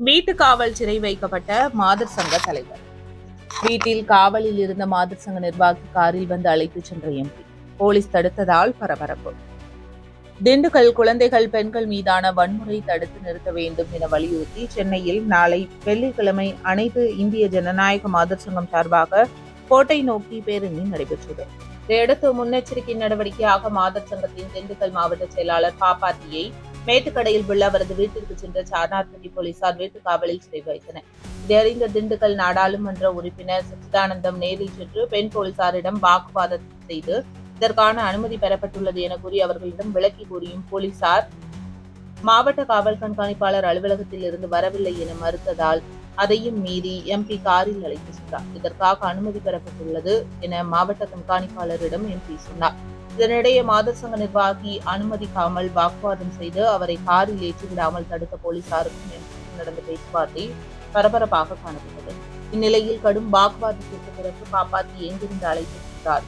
வீட்டு காவல் சிறை வைக்கப்பட்ட மாதர் சங்க தலைவர். வீட்டில் காவலில் இருந்த மாதர் சங்க நிர்வாகி காரில் வந்து அழைத்து சென்ற எம்பி. போலீஸ் தடுத்ததால் பரபரப்பு. திண்டுக்கல் குழந்தைகள் பெண்கள் மீதான வன்முறை தடுத்து நிறுத்த வேண்டும் என வலியுறுத்தி சென்னையில் நாளை வெள்ளிக்கிழமை அனைத்து இந்திய ஜனநாயக மாதர் சங்கம் சார்பாக கோட்டை நோக்கி பேரணி நடைபெற்றது. இதையடுத்து முன்னெச்சரிக்கை நடவடிக்கையாக மாதர் சங்கத்தின் திண்டுக்கல் மாவட்ட செயலாளர் பாப்பாத்தியை மேட்டுக்கடையில் உள்ள அவரது வீட்டிற்கு சென்ற சார்னார்பட்டி போலீசார் வீட்டு காவலில் சிறை வைத்தனர். இதையறிந்த திண்டுக்கல் நாடாளுமன்ற உறுப்பினர் சச்சிதானந்தம் நேரில் சென்று பெண் போலீசாரிடம் வாக்குவாதம் செய்து இதற்கான அனுமதி பெறப்பட்டுள்ளது என கூறி அவர்களிடம் விளக்கி கூறியும் போலீசார் மாவட்ட காவல் கண்காணிப்பாளர் அலுவலகத்தில் இருந்து வரவில்லை என மறுத்ததால் அதையும் மீறி எம்பி காரில் அழைத்து சென்றார். இதற்காக அனுமதி பெறப்பட்டுள்ளது என மாவட்ட கண்காணிப்பாளரிடம் எம்பி சொன்னார். இதனிடையே மாதர் சங்க நிர்வாகி அனுமதிக்காமல் வாக்குவாதம் செய்து அவரை காரில் ஏற்றிவிடாமல் தடுத்த போலீசாருக்கும் நடந்த பேச்சுவார்த்தை பரபரப்பாக காணப்பட்டது. இந்நிலையில் கடும் வாக்குவாதத்திற்கு பிறகு காப்பாற்றி எங்கிருந்து அழைத்து சென்றார்?